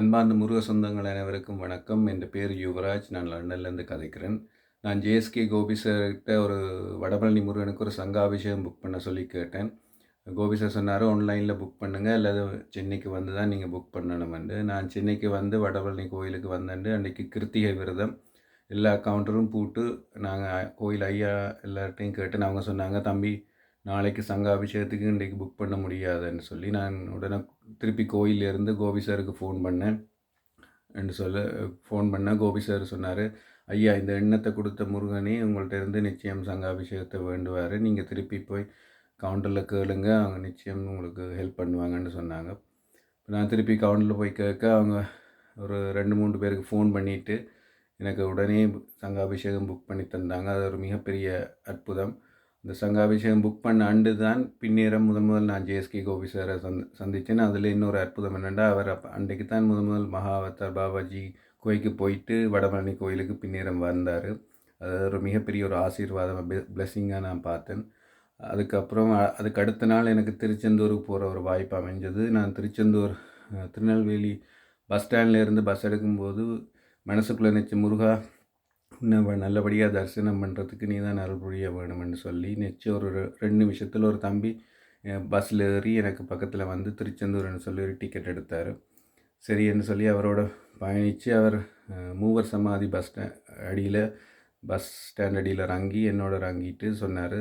அன்பார்ந்த முருக சொந்தங்கள் அனைவருக்கும் வணக்கம். என் பேர் யுவராஜ். நான் லண்டன்லேருந்து கதைக்கிறேன். நான் ஜேஎஸ்கே கோபி சார்கிட்ட ஒரு வடபழனி முருகனுக்கு ஒரு சங்காபிஷேகம் புக் பண்ண சொல்லி கேட்டேன். கோபி சார் சொன்னார் ஆன்லைனில் புக் பண்ணுங்கள் அல்லது சென்னைக்கு வந்து தான் நீங்கள் புக் பண்ணணுமெண்டு நான் சென்னைக்கு வந்து வடபழனி கோயிலுக்கு வந்தேன். அன்றைக்கி கிருத்திகை விரதம். எல்லா கவுண்டரும் பூட்டு நாங்கள் கோயில் ஐயா எல்லார்ட்டையும் கேட்டேன் அவங்க சொன்னாங்க தம்பி நாளைக்கு சங்காபிஷேகத்துக்கு இன்றைக்கு புக் பண்ண முடியாதுன்னு சொல்லி நான் உடனே திருப்பி கோயிலேருந்து கோபி சாருக்கு ஃபோன் பண்ணேன். என்று சொல்ல ஃபோன் பண்ணேன் கோபி சார் சொன்னார் ஐயா இந்த எண்ணத்தை கொடுத்த முருகனே உங்கள்கிட்ட இருந்து நிச்சயம் சங்காபிஷேகத்தை வேண்டுவார். நீங்கள் திருப்பி போய் கவுண்டரில் கேளுங்க அவங்க நிச்சயம் உங்களுக்கு ஹெல்ப் பண்ணுவாங்கன்னு சொன்னாங்க. நான் திருப்பி கவுண்டரில் போய் கேட்க அவங்க ஒரு ரெண்டு மூணு பேருக்கு ஃபோன் பண்ணிவிட்டு எனக்கு உடனே சங்காபிஷேகம் புக் பண்ணி தந்தாங்க. அது ஒரு மிகப்பெரிய அற்புதம். இந்த சங்காபிஷேகம் புக் பண்ண அண்டு தான் பின்னேறம் முதன் முதல் நான் ஜேஎஸ்கே கோபி சாரை சந்த் சந்தித்தேன் அதில் இன்னொரு அற்புதம் என்னென்னா அவர் அப்போ அன்றைக்கு தான் முதன் முதல் மகாவத்தார் பாபாஜி கோயிலுக்கு போயிட்டு வடபழனி கோயிலுக்கு பின்னேறம் வந்தார். அது ஒரு மிகப்பெரிய ஒரு ஆசீர்வாதம் பிளெஸ்ஸிங்காக நான் பார்த்தேன். அதுக்கப்புறம் அதுக்கு அடுத்த நாள் எனக்கு திருச்செந்தூருக்கு போகிற ஒரு வாய்ப்பு அமைஞ்சது. நான் திருச்செந்தூர் திருநெல்வேலி பஸ் ஸ்டாண்ட்லேருந்து பஸ் எடுக்கும்போது மனசுக்குள்ளே நினச்ச முருகா இன்னும் நல்லபடியாக தரிசனம் பண்ணுறதுக்கு நீ தான் அருள் புரிய வேணும்னு சொல்லி நிச்சயம் ஒரு ரெண்டு நிமிஷத்தில் ஒரு தம்பி பஸ்ஸில் ஏறி எனக்கு பக்கத்தில் வந்து திருச்செந்தூர்னு சொல்லி ஒரு டிக்கெட் எடுத்தார். சரின்னு சொல்லி அவரோட பயணித்து அவர் மூவர் சமாதி பஸ் ஸ்டா அடியில் பஸ் ஸ்டாண்ட் அடியில் இறங்கி என்னோட இறங்கிட்டு சொன்னார்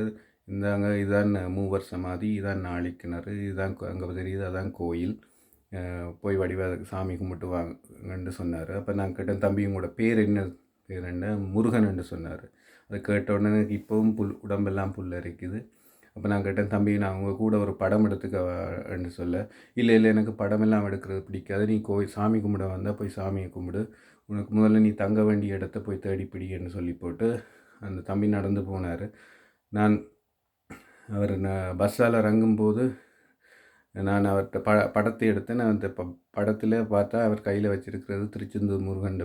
இந்தாங்க இதான் மூவர் சமாதி இதான் நாளிக்கிணறு இதுதான் அங்கே தெரியுது அதான் கோயில். போய் வடிவா சாமி கும்பிட்டு வாங்கன்னு சொன்னார். அப்போ நான் கேட்டேன் தம்பியும் கூட பேர் என்ன பேர் என்ன முருகன் என்று சொன்னார். அதை கேட்ட உடனே எனக்கு இப்போவும் புல் உடம்பெல்லாம் புல் அரிக்குது அப்போ நான் கேட்டேன் தம்பி நான் உங்கள் கூட ஒரு படம் எடுத்துக்கன்னு சொல்ல இல்லை இல்லை எனக்கு படமெல்லாம் எடுக்கிறது பிடிக்காது. நீ கோயில் சாமி கும்பிட வந்தால் போய் சாமியை கும்பிடு. உனக்கு முதல்ல நீ தங்க வேண்டிய இடத்த போய் தேடி பிடின்னு சொல்லி போட்டு அந்த தம்பி நடந்து போனார். நான் அவர் நான் பஸ்ஸால் இறங்கும்போது நான் அவர்கிட்ட ப படத்தை எடுத்தேன். நான் அந்த ப படத்தில் பார்த்தா அவர் கையில் வச்சுருக்கிறது திருச்செந்தூர் முருகன்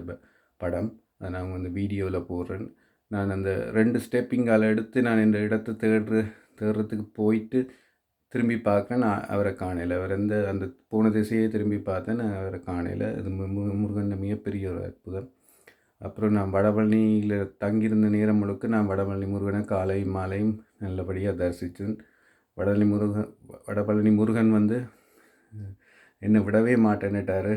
படம். அதை நான் வந்து வீடியோவில் போடுறேன். நான் அந்த ரெண்டு ஸ்டெப்பிங்கால் எடுத்து நான் இந்த இடத்தை தேடுற தேடுறதுக்கு போயிட்டு திரும்பி பார்க்குறேன். நான் அவரை காணையில் அவர் எந்த அந்த போன திசையே திரும்பி பார்த்தேன். நான் அவரை காணையில் அது முருகன் மிகப்பெரிய ஒரு அற்புதம். அப்புறம் நான் வடபழனியில் தங்கியிருந்த நேரம் முழுக்க நான் வடபழனி முருகனை காலையும் மாலையும் நல்லபடியாக தரிசித்தேன். வடபழனி முருகன் வடபழனி முருகன் வந்து என்னை விடவே மாட்டேன்னுட்டார்.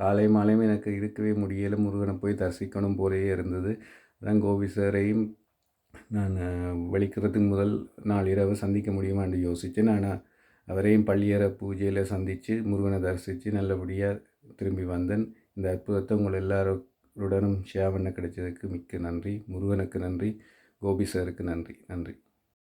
காலை மாலையும் எனக்கு இருக்கவே முடியலை. முருகனை போய் தரிசிக்கணும் போலேயே இருந்தது. அதான் கோபி சாரையும் நான் வலிக்கிறதுக்கு முதல் நாள் இரவு சந்திக்க முடியுமா என்று யோசித்து நான் அவரையும் பள்ளியற பூஜையில் சந்தித்து முருகனை தரிசித்து நல்லபடியாக திரும்பி வந்தேன். இந்த அற்புதத்தை உங்கள் எல்லாருடனும் ஷேர் பண்ண கிடைச்சதுக்கு மிக்க நன்றி. முருகனுக்கு நன்றி. கோபி சாருக்கு நன்றி. நன்றி.